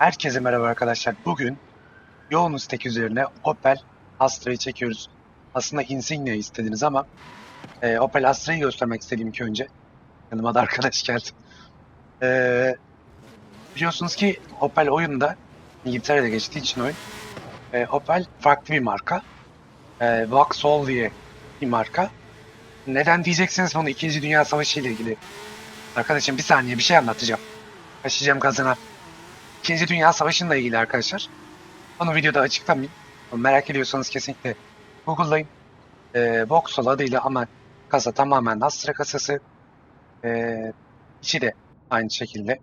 Herkese merhaba arkadaşlar. Bugün yoğun istek üzerine Opel Astra'yı çekiyoruz. Aslında Insignia istediniz ama e, Opel Astra'yı göstermek istedim ilk önce. Yanıma da arkadaş geldi. E, biliyorsunuz ki Opel oyunda İngiltere'de geçtiği için oyun. E, Opel farklı bir marka. E, Vauxhall diye bir marka. Neden diyeceksiniz bunu İkinci Dünya Savaşı ile ilgili. Arkadaşım bir saniye bir şey anlatacağım. Başlayacağım gazına. İkinci Dünya Savaşı'nla ilgili arkadaşlar. Onu videoda açıklamayayım. Merak ediyorsanız kesinlikle Google'layın. Ee, Vauxhall adıyla ama kasa tamamen Astra kasası. Ee, içi de aynı şekilde.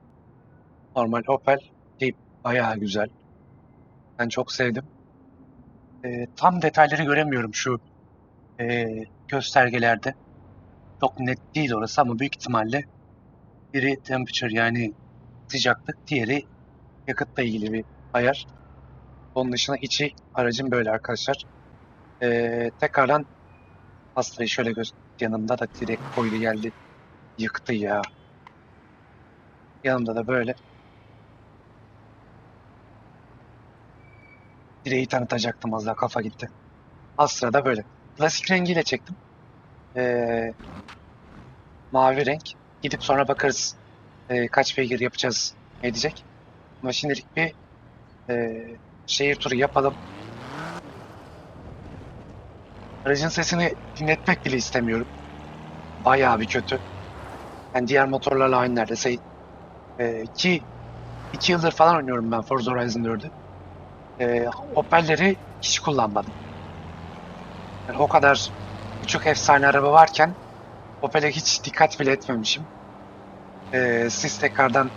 Normal Opel değil. Bayağı güzel. Ben çok sevdim. Ee, tam detayları göremiyorum şu ee, göstergelerde. Çok net değil orası ama büyük ihtimalle biri temperature yani sıcaklık, diğeri yakıtla ilgili bir ayar. Onun dışında içi aracın böyle arkadaşlar. Ee, tekrardan Astra'yı şöyle göz yanımda da direkt koydu geldi. Yıktı ya. Yanımda da böyle. Direği tanıtacaktım az daha kafa gitti. Astra da böyle. Klasik rengiyle çektim. Ee, mavi renk. Gidip sonra bakarız ee, kaç beygir yapacağız ne diyecek. Ama şimdilik bir e, şehir turu yapalım. Aracın sesini dinletmek bile istemiyorum. Bayağı bir kötü. Yani diğer motorlarla aynı neredeyse. E, ki iki yıldır falan oynuyorum ben Forza Horizon 4'ü. E, Opel'leri hiç kullanmadım. Yani o kadar birçok efsane araba varken Opel'e hiç dikkat bile etmemişim. E, siz tekrardan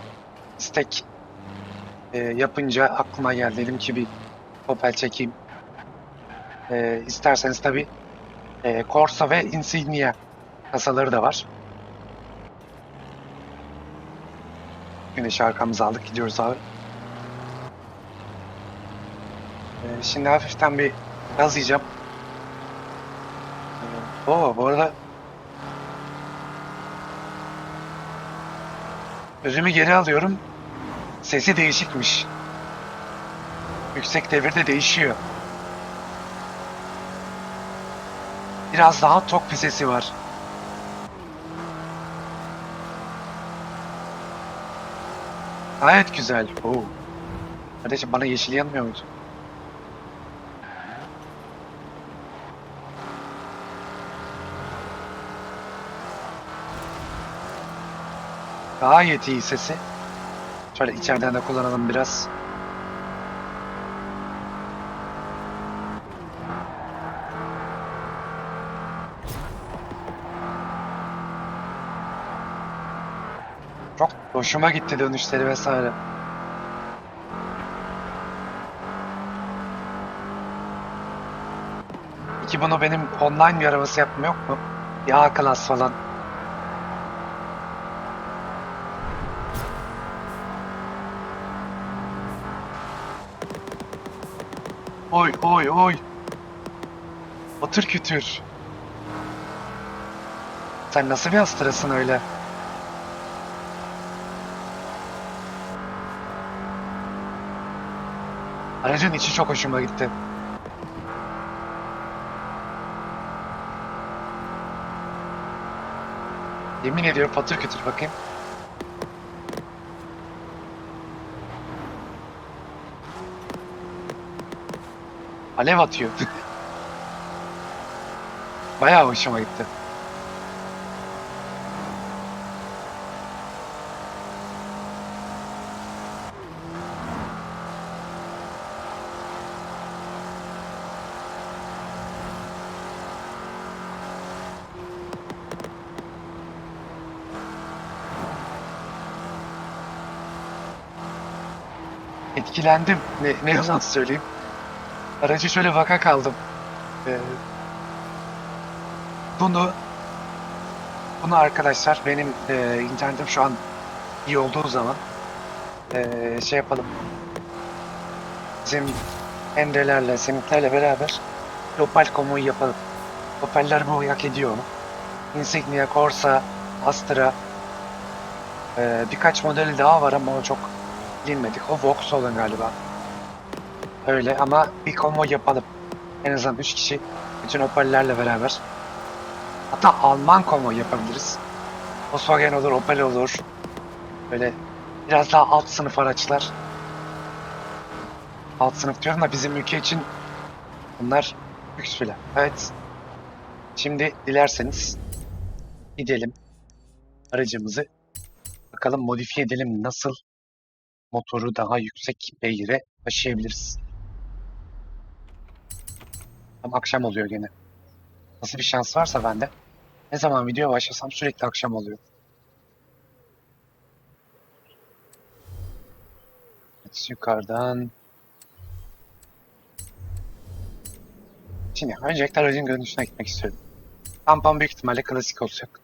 istek e, yapınca aklıma geldi. Dedim ki bir Opel çekeyim. E, isterseniz tabi e, Corsa ve Insignia kasaları da var. Güneşi arkamıza aldık. Gidiyoruz abi. E, şimdi hafiften bir gaz yiyeceğim. E, oo, bu arada Özümü geri alıyorum. Sesi değişikmiş. Yüksek devirde değişiyor. Biraz daha tok bir sesi var. Gayet güzel. Oo. Kardeşim bana yeşil yanmıyor muydu? Gayet iyi sesi. Şöyle içeriden de kullanalım biraz. Çok hoşuma gitti dönüşleri vesaire. Peki bunu benim online bir arabası yapmam yok mu? Bir A klas falan. Oy oy oy. Otur kütür. Sen nasıl bir hastasın öyle? Aracın içi çok hoşuma gitti. Yemin ediyorum patır kütür bakayım. Alev atıyor. Bayağı hoşuma gitti. Etkilendim. Ne, ne yalan söyleyeyim. Aracı şöyle vaka kaldım. Ee, bunu bunu arkadaşlar benim e, internetim şu an iyi olduğu zaman e, şey yapalım. Bizim Emre'lerle, Semih'lerle beraber Opel konvoyu yapalım. Opel'ler bu hak ediyor onu. Insignia, Corsa, Astra e, birkaç modeli daha var ama o çok Bilinmedik. O Vauxhall'ın galiba. Öyle ama bir konvoy yapalım. En azından 3 kişi. Bütün Opel'lerle beraber. Hatta Alman konvoy yapabiliriz. Volkswagen olur, Opel olur. Böyle biraz daha alt sınıf araçlar. Alt sınıf diyorum da bizim ülke için bunlar lüks bile. Evet. Şimdi dilerseniz gidelim aracımızı bakalım modifiye edelim nasıl motoru daha yüksek beygire taşıyabiliriz. Tam akşam oluyor gene. Nasıl bir şans varsa bende. Ne zaman video başlasam sürekli akşam oluyor. Evet, yukarıdan. Şimdi öncelikle aracın görünüşüne gitmek istiyorum. Tampon büyük ihtimalle klasik olacak.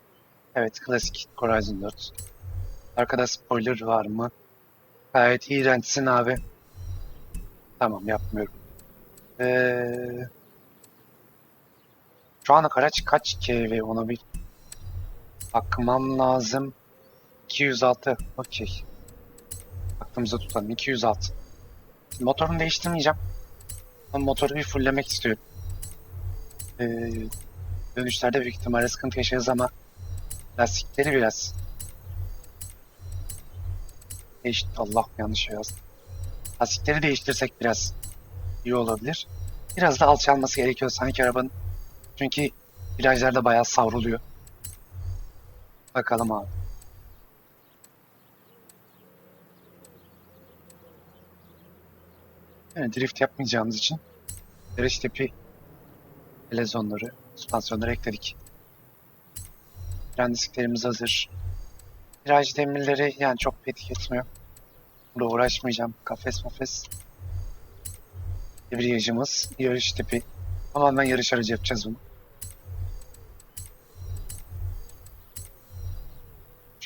Evet klasik Horizon 4. Arkada spoiler var mı? Gayet iğrençsin abi. Tamam yapmıyorum. Ee, şu ana araç kaç kV ona bir bakmam lazım. 206. Okey. Aklımıza tutalım. 206. Şimdi motorunu değiştirmeyeceğim. Ama motoru bir fulllemek istiyorum. Ee, dönüşlerde büyük ihtimalle sıkıntı yaşarız ama lastikleri biraz değiş Allah yanlış yazdım. Lastikleri değiştirsek biraz iyi olabilir. Biraz da alçalması gerekiyor sanki arabanın. Çünkü virajlarda bayağı savruluyor. Bakalım abi. Yani drift yapmayacağımız için yarış tipi televizyonları, süspansiyonları ekledik. Fren hazır. Viraj demirleri yani çok etki etmiyor. Burada uğraşmayacağım. Kafes mafes. Debriyajımız, yarış tipi. Tamamen yarış aracı yapacağız bunu.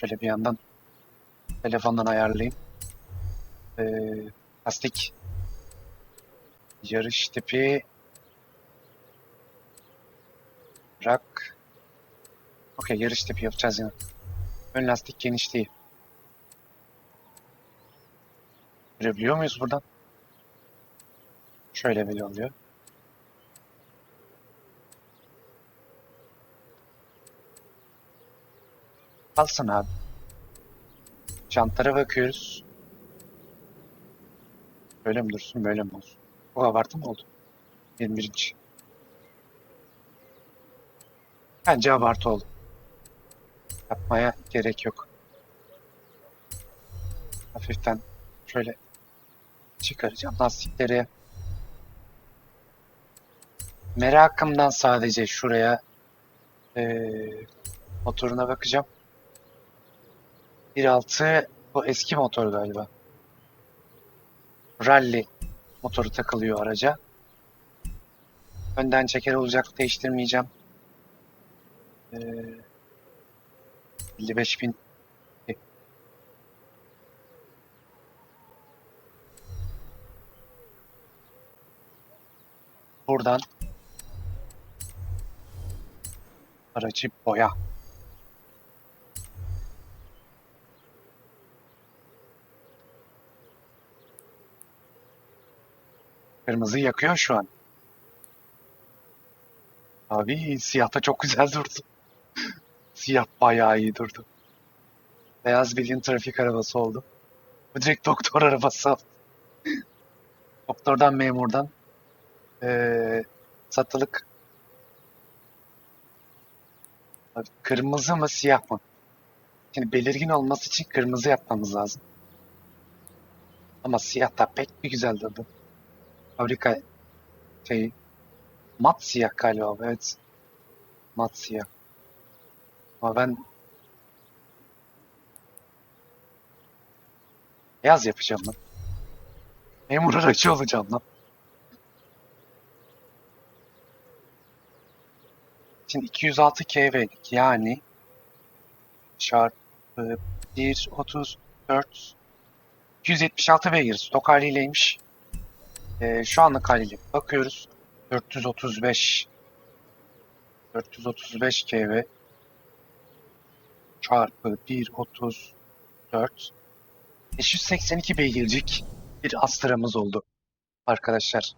Şöyle bir yandan telefondan ayarlayayım. Ee, lastik yarış tipi rak Okey yarış tipi yapacağız yine. Ön lastik genişliği. Görebiliyor muyuz buradan? Şöyle böyle oluyor. Kalsın abi. Jantlara bakıyoruz. Böyle mi dursun böyle mi olsun? Bu abartı mı oldu? 21. Bence abartı oldu. Yapmaya gerek yok. Hafiften şöyle çıkaracağım lastikleri. Merakımdan sadece şuraya eee, motoruna bakacağım. 1.6 bu eski motor galiba. Rally motoru takılıyor araca. Önden çeker olacak değiştirmeyeceğim. Ee, 55 bin buradan aracı boya. Kırmızı yakıyor şu an. Abi siyah da çok güzel durdu. Siyah bayağı iyi durdu. Beyaz bildiğin trafik arabası oldu. Bu direkt doktor arabası oldu. Doktordan memurdan. Ee, satılık. Abi, Kırmızı mı siyah mı? Şimdi belirgin olması için kırmızı yapmamız lazım. Ama siyah da pek bir güzel durdu. Fabrika şey mat siyah galiba evet. Mat siyah. Ama ben beyaz yapacağım lan. Memur aracı olacağım lan. Şimdi 206 kV'lik yani çarpı 1.34 276 beygir stok haliyleymiş. Ee, şu anlık haliyle bakıyoruz. 435 435 kV çarpı 1.34 582 beygircik bir Astra'mız oldu arkadaşlar.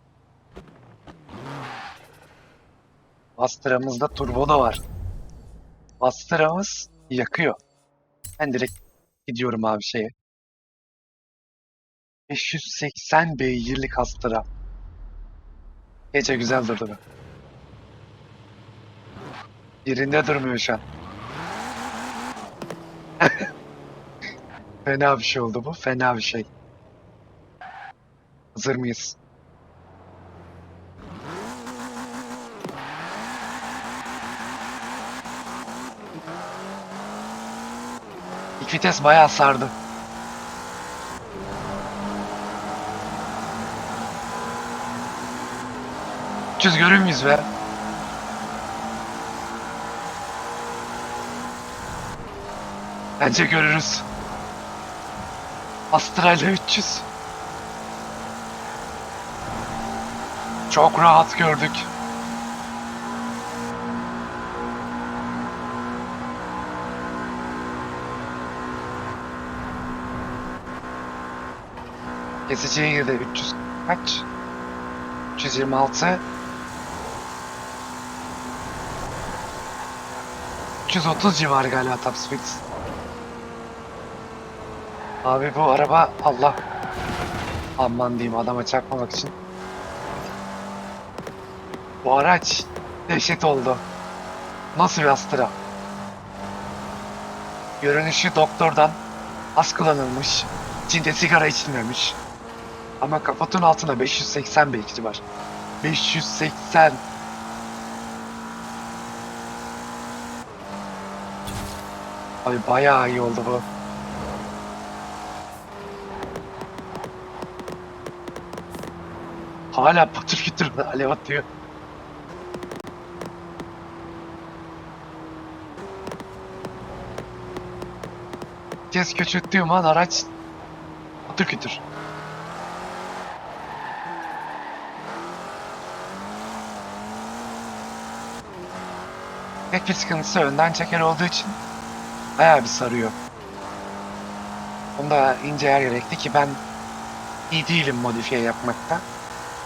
Astra'mızda turbo da var. Astra'mız yakıyor. Ben direkt gidiyorum abi şeye. 580 beygirlik Astra. Gece güzel durdu be. Yerinde durmuyor şu an. Fena bir şey oldu bu. Fena bir şey. Hazır mıyız? İlk vites bayağı sardı. Düz görür müyüz be? Bence görürüz. Astral'de 300. Çok rahat gördük. Kesiciye girdi. 300 kaç? 326. 330 civarı galiba top speed. Abi bu araba Allah. Aman diyeyim adama çarpmamak için. Bu araç dehşet oldu. Nasıl bir Astra? Görünüşü doktordan az kullanılmış. İçinde sigara içilmemiş. Ama kaputun altında 580 beygiri var. 580. Abi bayağı iyi oldu bu. Hala patır kütür alev atıyor. Vites küçülttüğüm an araç patır kütür. Tek bir sıkıntısı önden çeker olduğu için bayağı bir sarıyor. Onda ince yer gerekti ki ben iyi değilim modifiye yapmakta.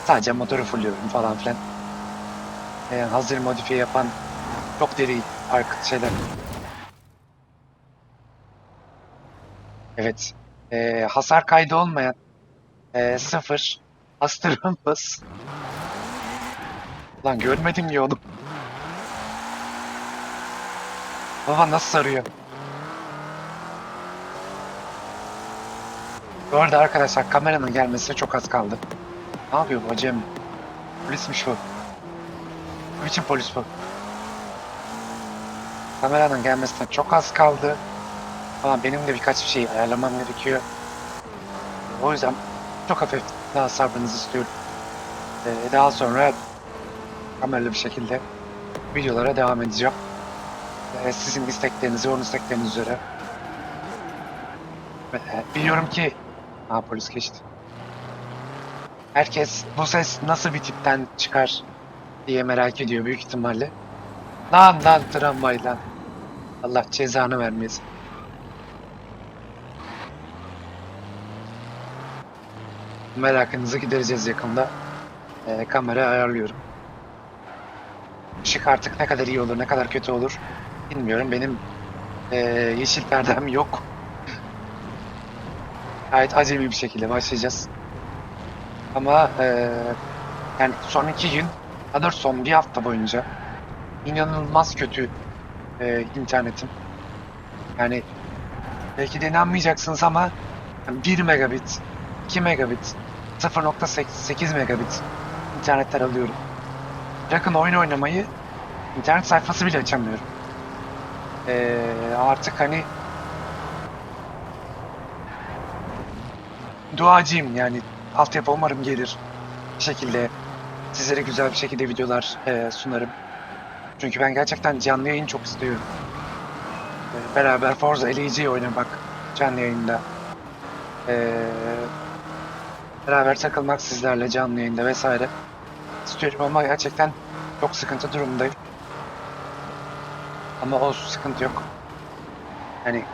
Sadece motoru fulluyorum falan filan. Ee, hazır modifiye yapan çok deri arka şeyler. Evet. Ee, hasar kaydı olmayan ee, sıfır astırmamız. Lan görmedim ya onu. Baba nasıl sarıyor? Bu arada arkadaşlar kameranın gelmesine çok az kaldı. Ne yapıyor bu Acem? Polismiş bu. Ne biçim polis bu? Kameranın gelmesine çok az kaldı. Ama benim de birkaç bir şey ayarlamam gerekiyor. O yüzden çok hafif daha sabrınızı istiyorum. Ee, daha sonra kameralı bir şekilde videolara devam edeceğim. Ee, sizin istekleriniz, yoğun istekleriniz üzere. Ee, biliyorum ki... Ha polis geçti. Herkes bu ses nasıl bir tipten çıkar diye merak ediyor büyük ihtimalle. Lan lan tramvay lan. Allah cezanı vermesin. Merakınızı gidereceğiz yakında. Ee, kamera ayarlıyorum. Işık artık ne kadar iyi olur, ne kadar kötü olur bilmiyorum. Benim ee, yeşil perdem yok. Gayet acemi bir şekilde başlayacağız. Ama ee, yani son iki gün, daha son bir hafta boyunca inanılmaz kötü ee, internetim. Yani belki de inanmayacaksınız ama 1 megabit, 2 megabit, 0.8 megabit internetler alıyorum. Bırakın oyun oynamayı, internet sayfası bile açamıyorum. Ee, artık hani duacıyım yani altyapı umarım gelir bir şekilde sizlere güzel bir şekilde videolar e, sunarım. Çünkü ben gerçekten canlı yayın çok istiyorum. E, beraber Forza LEC oynamak canlı yayında. E, beraber takılmak sizlerle canlı yayında vesaire istiyorum ama gerçekten çok sıkıntı durumdayım. Ama olsun sıkıntı yok. Yani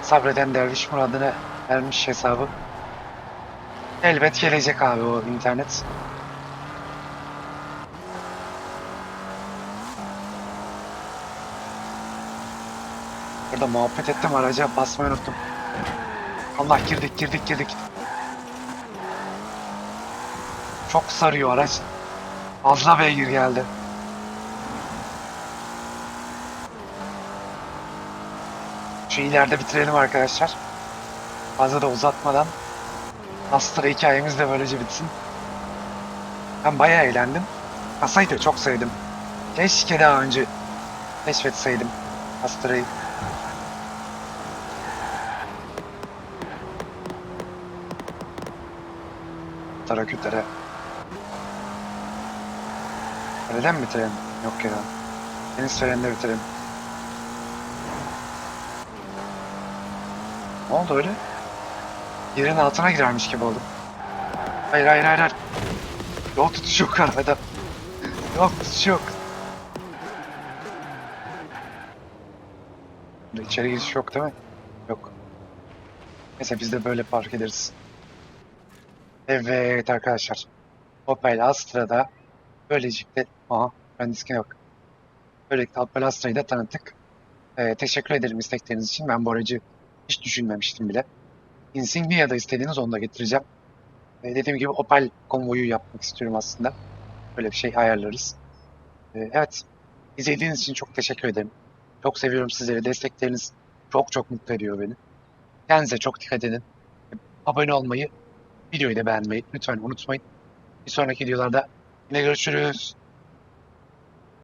Sabreden derviş muradına ermiş hesabı. Elbet gelecek abi o internet. Burada muhabbet ettim araca basmayı unuttum. Allah girdik girdik girdik. Çok sarıyor araç. Fazla beygir geldi. Şu ileride bitirelim arkadaşlar. Fazla da uzatmadan Astra hikayemiz de böylece bitsin. Ben bayağı eğlendim. Kasayı da çok sevdim. Keşke daha önce keşfetseydim Astra'yı. Tarakütere. Nereden mi bitirelim? Yok ya. Deniz fenerinde bitirelim. Ne oldu öyle? Yerin altına girermiş gibi oldum. Hayır hayır hayır hayır. Yol tutuşu yok arabada. Yol tutuşu yok. İçeri giriş yok değil mi? Yok. Neyse biz de böyle park ederiz. Evet arkadaşlar. Opel Astra'da böylelikle... Aha mühendisliğine bak. Böylelikle Opel Astra'yı da tanıttık. Ee, teşekkür ederim istekleriniz için. Ben bu aracı hiç düşünmemiştim bile. Insignia'da istediğiniz onu da getireceğim. Ee, dediğim gibi Opel konvoyu yapmak istiyorum aslında. Böyle bir şey ayarlarız. Ee, evet. İzlediğiniz için çok teşekkür ederim. Çok seviyorum sizleri. Destekleriniz çok çok mutlu ediyor beni. Kendinize çok dikkat edin. Abone olmayı, videoyu da beğenmeyi lütfen unutmayın. Bir sonraki videolarda yine görüşürüz.